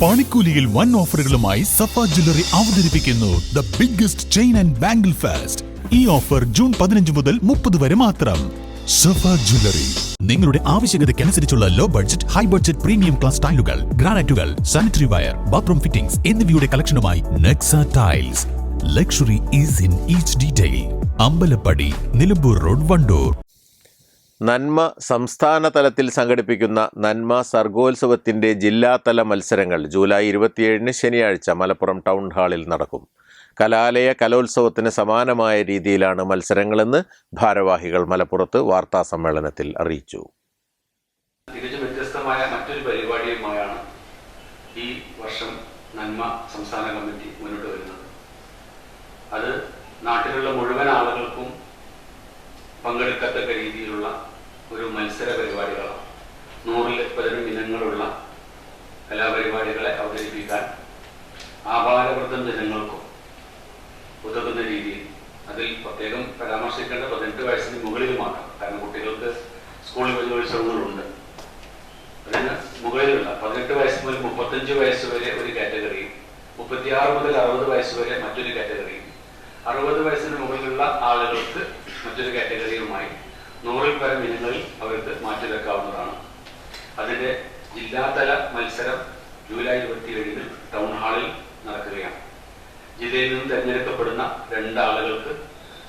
പണിക്കൂലിയിൽ വൺ ഓഫറുകളുമായി സഫ ജ്വല്ലറി അവതരിപ്പിക്കുന്നു the biggest chain and bangle fest ഈ ഓഫർ ജൂൺ പതിനഞ്ച് മുതൽ മുപ്പത് വരെ മാത്രം. സഫ ജ്വല്ലറി. നിങ്ങളുടെ ആവശ്യകതയ്ക്കനുസരിച്ചുള്ള low budget high budget premium class ടൈലുകൾ ഗ്രാനൈറ്റുകൾ സാനിറ്ററി വയർ ബാത്റൂം ഫിറ്റിംഗ്സ് എന്നിവയുടെ കളക്ഷനുമായി Nexa tiles luxury is in each detail Ambalappadi Nilambur road Wandoor. നന്മ സംസ്ഥാന തലത്തിൽ സംഘടിപ്പിക്കുന്ന നന്മ സർഗോത്സവത്തിന്റെ ജില്ലാതല മത്സരങ്ങൾ ജൂലൈ ഇരുപത്തിയേഴിന് ശനിയാഴ്ച മലപ്പുറം ടൗൺ ഹാളിൽ നടക്കും. കലാലയ കലോത്സവത്തിന് സമാനമായ രീതിയിലാണ് മത്സരങ്ങളെന്ന് ഭാരവാഹികൾ മലപ്പുറത്ത് വാർത്താ സമ്മേളനത്തിൽ അറിയിച്ചു. തികച്ചും വ്യത്യസ്തമായ മറ്റൊരു പരിപാടിയുമായാണ് ഈ വർഷം നന്മ സംസ്ഥാന കമ്മിറ്റി മുന്നോട്ട് വരുന്നത്. അത് നാട്ടിലുള്ള മുഴുവൻ ആളുകൾക്കും പങ്കെടുക്കത്തക്ക രീതിയിലുള്ള ഒരു മത്സര പരിപാടികളാണ് നൂറിൽ പതിനും ഇനങ്ങളുള്ള കലാപരിപാടികളെ അവതരിപ്പിക്കാൻ ആഭാരവൃദ്ധം ജനങ്ങൾക്കും ഉതകുന്ന രീതിയിൽ അതിൽ പ്രത്യേകം പരാമർശിക്കേണ്ട പതിനെട്ട് വയസ്സിന് മുകളിലുമാണ് കാരണം കുട്ടികൾക്ക് സ്കൂൾ വിജയോത്സവങ്ങളുണ്ട് അതിന് മുകളിലുള്ള പതിനെട്ട് വയസ്സ് മുതൽ മുപ്പത്തഞ്ച് വയസ്സ് വരെ ഒരു കാറ്റഗറിയും മുപ്പത്തിയാറ് മുതൽ അറുപത് വയസ്സ് വരെ മറ്റൊരു കാറ്റഗറിയും അറുപത് വയസ്സിന് മുകളിലുള്ള ആളുകൾക്ക് മറ്റൊരു കാറ്റഗറിയുമായി നൂറിൽ പരം ഇനങ്ങളിൽ അവർക്ക് മാറ്റിവെക്കാവുന്നതാണ്. അതിന്റെ ജില്ലാതല മത്സരം ജൂലൈ ഇരുപത്തിയേഴിന് ടൗൺ ഹാളിൽ നടക്കുകയാണ്. ജില്ലയിൽ നിന്ന് തിരഞ്ഞെടുക്കപ്പെടുന്ന രണ്ടാളുകൾക്ക്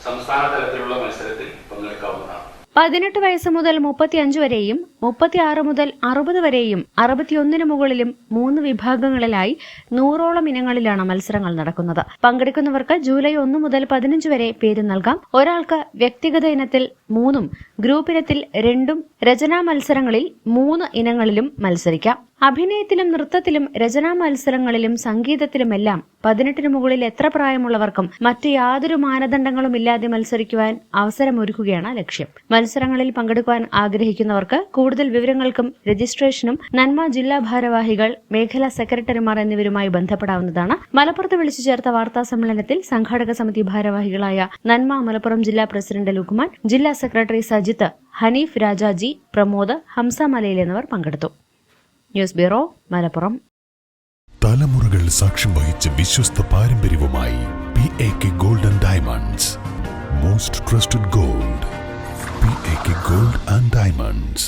സംസ്ഥാന തലത്തിലുള്ള മത്സരത്തിൽ പങ്കെടുക്കാവുന്നതാണ്. പതിനെട്ട് വയസ്സ് മുതൽ മുപ്പത്തിയഞ്ച് വരെയും മുപ്പത്തിയാറ് മുതൽ അറുപത് വരെയും അറുപത്തിയൊന്നിന് മുകളിലും മൂന്ന് വിഭാഗങ്ങളിലായി നൂറോളം ഇനങ്ങളിലാണ് മത്സരങ്ങൾ നടക്കുന്നത്. പങ്കെടുക്കുന്നവർക്ക് ജൂലൈ ഒന്ന് മുതൽ പതിനഞ്ച് വരെ പേര് നൽകാം. ഒരാൾക്ക് വ്യക്തിഗത ഇനത്തിൽ മൂന്നും ഗ്രൂപ്പ് ഇനത്തിൽ രണ്ടും രചനാ മത്സരങ്ങളിൽ മൂന്ന് ഇനങ്ങളിലും മത്സരിക്കാം. അഭിനയത്തിലും നൃത്തത്തിലും രചനാ മത്സരങ്ങളിലും സംഗീതത്തിലുമെല്ലാം പതിനെട്ടിന് മുകളിൽ എത്ര പ്രായമുള്ളവർക്കും മറ്റു യാതൊരു മാനദണ്ഡങ്ങളും ഇല്ലാതെ മത്സരിക്കുവാൻ അവസരമൊരുക്കുകയാണ് ലക്ഷ്യം. മത്സരങ്ങളിൽ പങ്കെടുക്കുവാൻ ആഗ്രഹിക്കുന്നവർക്ക് കൂടുതൽ വിവരങ്ങൾക്കും രജിസ്ട്രേഷനും നന്മ ജില്ലാ ഭാരവാഹികൾ മേഖലാ സെക്രട്ടറിമാർ എന്നിവരുമായി ബന്ധപ്പെടാവുന്നതാണ്. മലപ്പുറത്ത് വിളിച്ചു ചേർത്ത വാർത്താ സമ്മേളനത്തിൽ സംഘാടക സമിതി ഭാരവാഹികളായ നന്മ മലപ്പുറം ജില്ലാ പ്രസിഡന്റ് ലുക്മാൻ ജില്ലാ സെക്രട്ടറി സജിത്ത് ഹനീഫ് രാജാജി പ്രമോദ് ഹംസ മലയിൽ എന്നിവർ പങ്കെടുത്തു. News bureau Malappuram. തലമുറകൾ സാക്ഷ്യം വഹിച്ച വിശ്വസ്ത പാരമ്പര്യവുമായി P A K golden diamonds most trusted gold P A K gold and diamonds